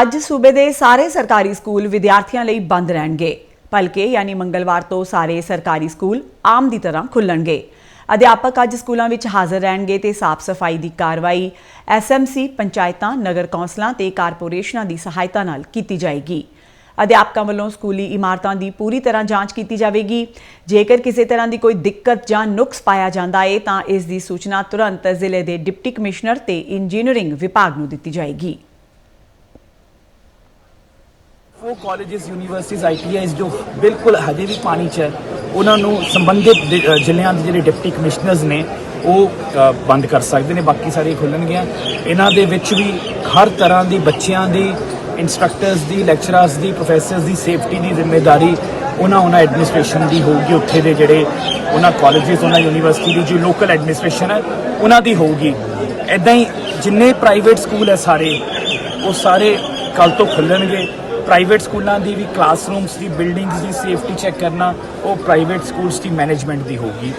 ਅੱਜ ਸੂਬੇ ਦੇ ਸਾਰੇ ਸਰਕਾਰੀ ਸਕੂਲ ਵਿਦਿਆਰਥੀਆਂ ਲਈ ਬੰਦ ਰਹਿਣਗੇ। ਭਲਕੇ ਯਾਨੀ ਮੰਗਲਵਾਰ ਤੋਂ ਸਾਰੇ ਸਰਕਾਰੀ ਸਕੂਲ ਆਮ ਦੀ ਤਰ੍ਹਾਂ ਖੁੱਲਣਗੇ। ਅਧਿਆਪਕ ਅੱਜ ਸਕੂਲਾਂ ਵਿੱਚ ਹਾਜ਼ਰ ਰਹਿਣਗੇ ਤੇ ਸਾਫ਼ ਸਫ਼ਾਈ ਦੀ ਕਾਰਵਾਈ ਐਸਐਮਸੀ ਪੰਚਾਇਤਾਂ, ਨਗਰ ਕੌਂਸਲਾਂ ਤੇ ਕਾਰਪੋਰੇਸ਼ਨਾਂ ਦੀ ਸਹਾਇਤਾ ਨਾਲ ਕੀਤੀ ਜਾਏਗੀ। ਅਧਿਆਪਕਾਂ ਵੱਲੋਂ ਸਕੂਲੀ ਇਮਾਰਤਾਂ ਦੀ ਪੂਰੀ ਤਰ੍ਹਾਂ ਜਾਂਚ ਕੀਤੀ ਜਾਵੇਗੀ। ਜੇਕਰ ਕਿਸੇ ਤਰ੍ਹਾਂ ਦੀ ਕੋਈ ਦਿੱਕਤ ਜਾਂ ਨੁਕਸ ਪਾਇਆ ਜਾਂਦਾ ਹੈ ਤਾਂ ਇਸ ਦੀ ਸੂਚਨਾ ਤੁਰੰਤ ਜ਼ਿਲ੍ਹੇ ਦੇ ਡਿਪਟੀ ਕਮਿਸ਼ਨਰ ਤੇ ਇੰਜੀਨੀਅਰਿੰਗ ਵਿਭਾਗ ਨੂੰ ਦਿੱਤੀ ਜਾਏਗੀ। ਉਹ ਕਾਲਜਸ ਯੂਨੀਵਰਸਿਟੀਜ਼ ਆਈਟੀਆਈਜ਼ ਜੋ ਬਿਲਕੁਲ ਹਜੇ ਵੀ ਪਾਣੀ 'ਚ ਹੈ, ਉਹਨਾਂ ਨੂੰ ਸੰਬੰਧਿਤ ਜ਼ਿਲ੍ਹਿਆਂ ਦੇ ਜਿਹੜੇ ਡਿਪਟੀ ਕਮਿਸ਼ਨਰਸ ਨੇ, ਉਹ ਬੰਦ ਕਰ ਸਕਦੇ ਨੇ, ਬਾਕੀ ਸਾਰੇ ਖੁੱਲਣਗੇ ਇਹਨਾਂ ਦੇ ਵਿੱਚ ਵੀ ਹਰ ਤਰ੍ਹਾਂ ਦੀ ਬੱਚਿਆਂ ਦੀ ਇਨਸਟ੍ਰਕਟਰਸ ਦੀ ਲੈਕਚਰਰਸ ਦੀ ਪ੍ਰੋਫੈਸਰਸ ਦੀ ਸੇਫਟੀ ਦੀ ਜ਼ਿੰਮੇਵਾਰੀ ਉਹਨਾਂ ਉਹਨਾਂ ਐਡਮਿਨਿਸਟ੍ਰੇਸ਼ਨ ਦੀ ਹੋਊਗੀ। ਉੱਥੇ ਦੇ ਜਿਹੜੇ ਉਹਨਾਂ ਕਾਲਜਸ ਉਹਨਾਂ ਯੂਨੀਵਰਸਿਟੀ ਦੀ ਜੋ ਲੋਕਲ ਐਡਮਿਨਿਸਟ੍ਰੇਸ਼ਨ ਹੈ, ਉਹਨਾਂ ਦੀ ਹੋਊਗੀ। ਐਦਾਂ ਹੀ ਜਿੰਨੇ ਪ੍ਰਾਈਵੇਟ ਸਕੂਲ ਹੈ ਸਾਰੇ, ਉਹ ਸਾਰੇ ਕੱਲ ਤੋਂ ਖੁੱਲਣਗੇ। ਪ੍ਰਾਈਵੇਟ ਸਕੂਲਾਂ ਦੀ ਵੀ ਕਲਾਸਰੂਮਸ ਦੀ ਬਿਲਡਿੰਗਸ ਦੀ ਸੇਫਟੀ ਚੈੱਕ ਕਰਨਾ, ਉਹ ਪ੍ਰਾਈਵੇਟ ਸਕੂਲਸ ਦੀ ਮੈਨੇਜਮੈਂਟ ਦੀ ਹੋਊਗੀ।